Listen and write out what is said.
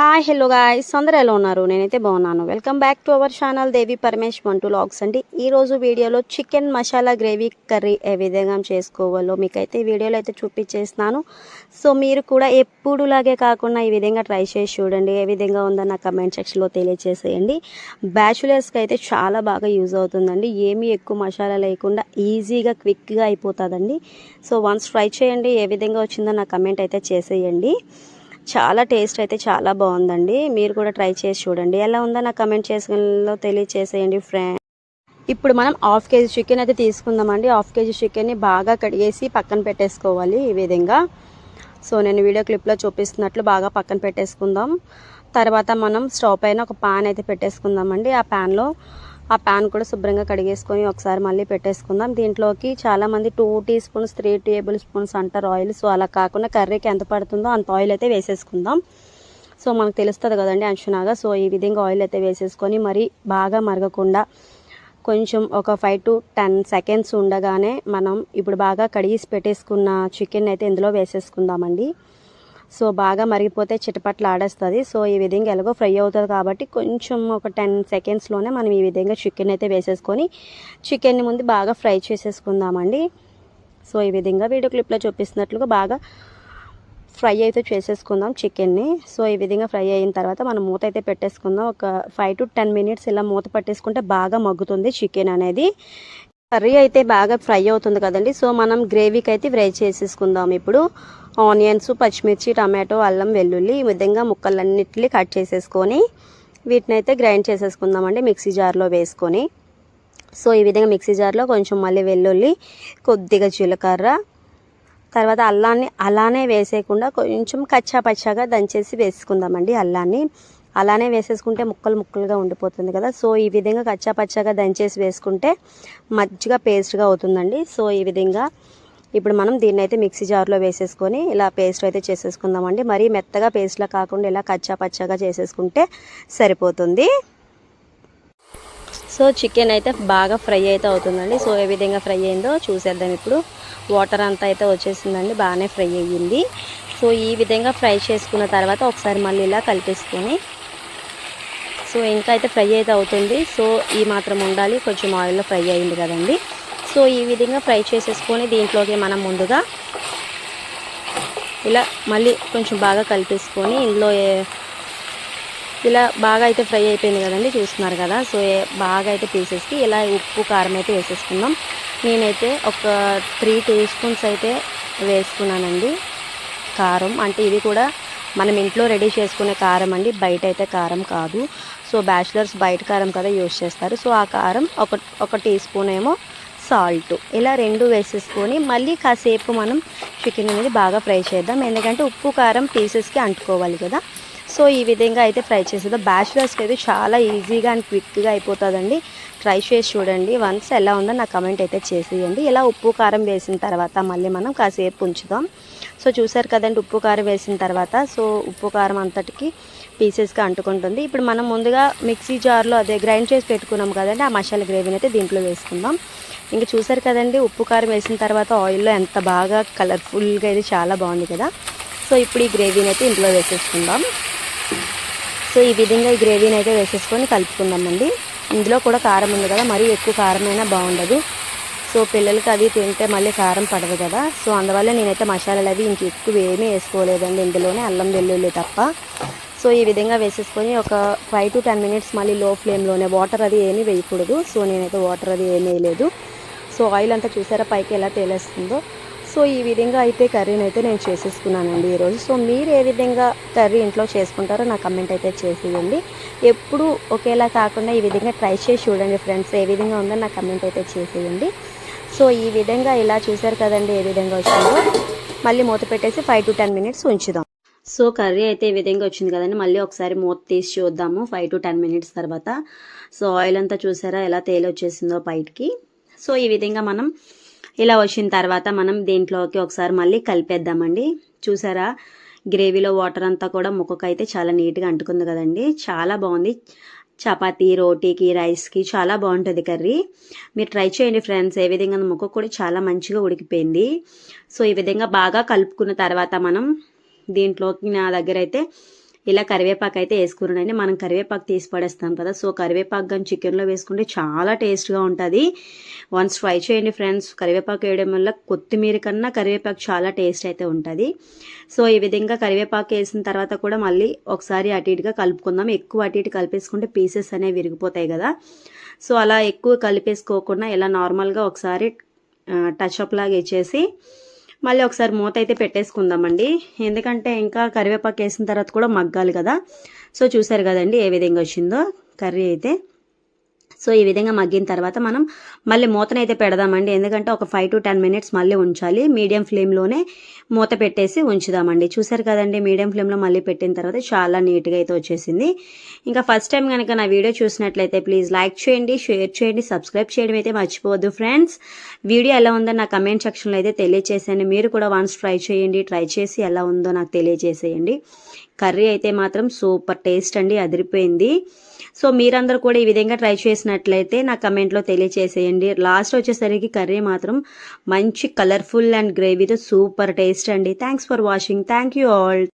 Hi hello guy అందరూ ఎలా ఉన్నారు? నేనైతే బాగున్నాను. Welcome back to our channel Devi Paramesh వంటూ logs అండి ఈరోజు వీడియోలో చికెన్ మసాలా గ్రేవీ కర్రీ ఏ విధంగా చేసుకోవాలో మీకైతే వీడియోలో అయితే చూపించేస్తున్నాను. సో మీరు కూడా ఎప్పుడులాగే కాకుండా ఈ విధంగా ట్రై చేసి చూడండి. ఏ విధంగా ఉందో నా కమెంట్ సెక్షన్లో తెలియజేసేయండి బ్యాచులర్స్కి అయితే చాలా బాగా యూజ్ అవుతుందండి. ఏమీ ఎక్కువ మసాలా లేకుండా ఈజీగా క్విక్గా అయిపోతుందండి. సో వన్స్ ట్రై చేయండి. ఏ విధంగా వచ్చిందో నా కమెంట్ అయితే చేసేయండి. చాలా టేస్ట్ అయితే చాలా బాగుందండి. మీరు కూడా ట్రై చేసి చూడండి. ఎలా ఉందో నాకు కమెంట్ చేసుకునేలో తెలియచేసేయండి ఫ్రెండ్. ఇప్పుడు మనం హాఫ్ కేజీ చికెన్ అయితే తీసుకుందామండి. హాఫ్ కేజీ చికెన్ని బాగా కడిగేసి పక్కన పెట్టేసుకోవాలి ఈ విధంగా. సో నేను వీడియో క్లిప్లో చూపిస్తున్నట్లు బాగా పక్కన పెట్టేసుకుందాం. తర్వాత మనం స్టవ్ పైన ఒక పాన్ అయితే పెట్టేసుకుందామండి. ఆ ప్యాన్లో ఆ ప్యాన్ కూడా శుభ్రంగా కడిగేసుకొని ఒకసారి మళ్ళీ పెట్టేసుకుందాం. దీంట్లోకి చాలామంది two teaspoons three tablespoons అంటారు ఆయిల్ సో అలా కాకుండా కర్రీకి ఎంత పడుతుందో అంత ఆయిల్ అయితే వేసేసుకుందాం. సో మనకు తెలుస్తుంది కదండి అంచనాగా. సో ఈ విధంగా ఆయిల్ అయితే వేసేసుకొని మరి బాగా మరగకుండా కొంచెం ఒక ఫైవ్ టు టెన్ సెకండ్స్ ఉండగానే మనం ఇప్పుడు బాగా కడిగేసి పెట్టేసుకున్న చికెన్ అయితే ఇందులో వేసేసుకుందామండి. సో బాగా మరిగిపోతే చిటపట్లు ఆడేస్తుంది. సో ఈ విధంగా ఎలాగో ఫ్రై అవుతుంది కాబట్టి కొంచెం ఒక టెన్ సెకండ్స్లోనే మనం ఈ విధంగా చికెన్ అయితే వేసేసుకొని చికెన్ని ముందు బాగా ఫ్రై చేసేసుకుందామండి. సో ఈ విధంగా వీడియో క్లిప్లో చూపిస్తున్నట్లుగా బాగా ఫ్రై అయితే చేసేసుకుందాం చికెన్ని. సో ఈ విధంగా ఫ్రై అయిన తర్వాత మనం మూత అయితే పెట్టేసుకుందాం. ఒక ఫైవ్ టు టెన్ మినిట్స్ ఇలా మూత పట్టేసుకుంటే బాగా మగ్గుతుంది చికెన్ అనేది. కర్రీ అయితే బాగా ఫ్రై అవుతుంది కదండి. సో మనం గ్రేవీకి అయితే ఫ్రై చేసేసుకుందాం ఇప్పుడు. ఆనియన్స్ పచ్చిమిర్చి టమాటో అల్లం వెల్లుల్లి ఈ విధంగా ముక్కలన్నిటిని కట్ చేసేసుకొని వీటిని అయితే గ్రైండ్ చేసేసుకుందామండి మిక్సీ జార్లో వేసుకొని. సో ఈ విధంగా మిక్సీ జార్లో కొంచెం మళ్ళీ వెల్లుల్లి కొద్దిగా జీలకర్ర తర్వాత అల్లాన్ని అలానే వేసేయకుండా కొంచెం కచ్చా పచ్చాగా దంచేసి వేసుకుందామండి అల్లాన్ని. అలానే వేసేసుకుంటే ముక్కలు ముక్కలుగా ఉండిపోతుంది కదా. సో ఈ విధంగా కచ్చా పచ్చాగా దంచేసి వేసుకుంటే మంచిగా పేస్ట్గా అవుతుందండి. సో ఈ విధంగా ఇప్పుడు మనం దీన్ని అయితే మిక్సీ జార్లో వేసేసుకొని ఇలా పేస్ట్ అయితే చేసేసుకుందామండి. మరీ మెత్తగా పేస్ట్లా కాకుండా ఇలా కచ్చా పచ్చాగా చేసేసుకుంటే సరిపోతుంది. సో చికెన్ అయితే బాగా ఫ్రై అయితే అవుతుందండి. సో ఏ విధంగా ఫ్రై అయిందో చూసేద్దాం ఇప్పుడు. వాటర్ అంతా అయితే వచ్చేసిందండి బాగానే ఫ్రై అయ్యింది. సో ఈ విధంగా ఫ్రై చేసుకున్న తర్వాత ఒకసారి మళ్ళీ ఇలా కలిపేసుకొని సో ఇంకా అయితే ఫ్రై అయితే అవుతుంది. సో ఈ మాత్రం ఉండాలి కొంచెం ఆయిల్లో ఫ్రై అయింది కదండి. సో ఈ విధంగా ఫ్రై చేసేసుకొని దీంట్లోకి మనం ముందుగా ఇలా మళ్ళీ కొంచెం బాగా కలిపేసుకొని ఇందులో ఇలా బాగా అయితే ఫ్రై అయిపోయింది కదండి చూస్తున్నారు కదా. సో బాగా అయితే పీసెస్కి ఇలా ఉప్పు కారం అయితే వేసేసుకుందాం. నేనైతే ఒక త్రీ టీ స్పూన్స్ అయితే వేసుకున్నానండి కారం. అంటే ఇది కూడా మనం ఇంట్లో రెడీ చేసుకునే కారం అండి బయట అయితే కారం కాదు. సో బ్యాచిలర్స్ బయట కారం కదా యూజ్ చేస్తారు. సో ఆ కారం ఒక ఒక టీ స్పూన్ ఏమో సాల్ట్. ఇలా రెండు వేసేసుకొని మళ్ళీ కాసేపు మనం చికెన్ అనేది బాగా ఫ్రై చేద్దాం. ఎందుకంటే ఉప్పు కారం పీసెస్కి అంటుకోవాలి కదా. సో ఈ విధంగా అయితే ఫ్రై చేసేద్దాం. రైస్కి అయితే చాలా ఈజీగా అండ్ క్విక్గా అయిపోతుందండి. ట్రై చేసి చూడండి. వన్స్ ఎలా ఉందో నా కమెంట్ అయితే చేసేయండి. ఇలా ఉప్పు కారం వేసిన తర్వాత మళ్ళీ మనం కాసేపు ఉంచుదాం. సో చూసారు కదండి ఉప్పు కారం వేసిన తర్వాత. సో ఉప్పు కారం అంతటికి పీసెస్గా అంటుకుంటుంది. ఇప్పుడు మనం ముందుగా మిక్సీ జార్లో అదే గ్రైండ్ చేసి పెట్టుకున్నాం కదండి ఆ మసాలా గ్రేవీని అయితే దీంట్లో వేసుకుందాం. ఇంకా చూసారు కదండి ఉప్పు కారం వేసిన తర్వాత ఆయిల్లో ఎంత బాగా కలర్ఫుల్గా ఇది చాలా బాగుంది కదా. సో ఇప్పుడు ఈ గ్రేవీని అయితే ఇంట్లో వేసేసుకుందాం. సో ఈ విధంగా ఈ గ్రేవీని అయితే వేసేసుకొని కలుపుకుందామండి. ఇందులో కూడా కారం ఉంది కదా మరీ ఎక్కువ కారమైనా బాగుండదు. సో పిల్లలకి అది తింటే మళ్ళీ కారం పడదు కదా. సో అందువల్ల నేనైతే మసాలాలు అవి ఇంక ఎక్కువ ఏమీ వేసుకోలేదండి. ఇందులోనే అల్లం వెల్లుల్లి తప్ప. సో ఈ విధంగా వేసేసుకొని ఒక ఫైవ్ టు టెన్ మినిట్స్ మళ్ళీ లో ఫ్లేమ్లోనే వాటర్ అది ఏమీ వేయకూడదు. సో నేనైతే వాటర్ అది ఏమీ వేయలేదు. సో ఆయిల్ అంతా చూసారా పైకి ఎలా తేలేస్తుందో? సో ఈ విధంగా అయితే కర్రీని అయితే నేను చేసేసుకున్నానండి ఈరోజు. సో మీరు ఏ విధంగా కర్రీ ఇంట్లో చేసుకుంటారో నా కమెంట్ అయితే చేసేయండి. ఎప్పుడు ఒకేలా కాకుండా ఈ విధంగా ట్రై చేసి చూడండి ఫ్రెండ్స్ ఏ విధంగా ఉందో నా కమెంట్ అయితే చేసేయండి. సో ఈ విధంగా ఇలా చూసారు కదండి ఏ విధంగా వచ్చిందో. మళ్ళీ మూత పెట్టేసి ఫైవ్ టు టెన్ మినిట్స్ ఉంచుదాం. సో కర్రీ అయితే ఈ విధంగా వచ్చింది కదండి. మళ్ళీ ఒకసారి మూత తీసి చూద్దాము ఫైవ్ టు టెన్ మినిట్స్ తర్వాత. సో ఆయిల్ అంతా చూసారా ఎలా తేలి వచ్చేసిందో బయటికి. సో ఈ విధంగా మనం ఇలా వచ్చిన తర్వాత మనం దీంట్లోకి ఒకసారి మళ్ళీ కలిపేద్దామండి. చూసారా? గ్రేవీలో వాటర్ అంతా కూడా ముక్కకైతే చాలా నీట్గా అంటుకుంది కదండి. చాలా బాగుంది. చపాతీ రోటీకి రైస్కి చాలా బాగుంటుంది కర్రీ. మీరు ట్రై చేయండి ఫ్రెండ్స్. ఏ విధంగా ముక్క కూడా చాలా మంచిగా ఉడికిపోయింది. సో ఈ విధంగా బాగా కలుపుకున్న తర్వాత మనం దీంట్లోకి నా దగ్గర అయితే ఇలా కరివేపాకు అయితే వేసుకున్నానండి. మనం కరివేపాకు తీసి పడేస్తాం కదా సో కరివేపాకు కానీ చికెన్లో వేసుకుంటే చాలా టేస్ట్గా ఉంటుంది. వన్స్ ట్రై చేయండి ఫ్రెండ్స్. కరివేపాకు వేయడం వల్ల కొత్తిమీర కన్నా కరివేపాకు చాలా టేస్ట్ అయితే ఉంటుంది. సో ఈ విధంగా కరివేపాకు వేసిన తర్వాత కూడా మళ్ళీ ఒకసారి అటు ఇటుగా కలుపుకుందాం. ఎక్కువ అటు ఇటు కలిపేసుకుంటే పీసెస్ అనేవి విరిగిపోతాయి కదా. సో అలా ఎక్కువ కలిపేసుకోకుండా ఇలా నార్మల్గా ఒకసారి టచ్ అప్ లాగా ఇచ్చేసి మళ్ళీ ఒకసారి మూత అయితే పెట్టేసుకుందామండి. ఎందుకంటే ఇంకా కరివేపాకు వేసిన తర్వాత కూడా మగ్గాలి కదా. సో చూసారు కదండి ఏ విధంగా వచ్చిందో కర్రీ అయితే. సో ఈ విధంగా మగ్గిన తర్వాత మనం మళ్ళీ మూతనైతే పెడదామండి. ఎందుకంటే ఒక ఫైవ్ టు టెన్ మినిట్స్ మళ్ళీ ఉంచాలి. మీడియం ఫ్లేమ్లోనే మూత పెట్టేసి ఉంచుదామండి. చూసారు కదండి మీడియం ఫ్లేమ్లో మళ్ళీ పెట్టిన తర్వాత చాలా నీట్గా అయితే వచ్చేసింది. ఇంకా ఫస్ట్ టైం కనుక నా వీడియో చూసినట్లయితే ప్లీజ్ లైక్ చేయండి షేర్ చేయండి సబ్స్క్రైబ్ చేయడం అయితే మర్చిపోవద్దు ఫ్రెండ్స్ వీడియో ఎలా ఉందో నా కమెంట్ సెక్షన్లో అయితే తెలియచేసేయండి. మీరు కూడా వన్స్ ట్రై చేయండి ట్రై చేసి ఎలా ఉందో నాకు తెలియజేసేయండి కర్రీ అయితే మాత్రం సూపర్ టేస్ట్ అండి అదిరిపోయింది. సో మీరందరూ కూడా ఈ విధంగా ట్రై చేసినట్లయితే నా కమెంట్లో తెలియచేసేయండి. లాస్ట్ వచ్చేసరికి కర్రీ మాత్రం మంచి కలర్ఫుల్ అండ్ గ్రేవీతో సూపర్ టేస్ట్ అండి. Thanks for watching. Thank you all.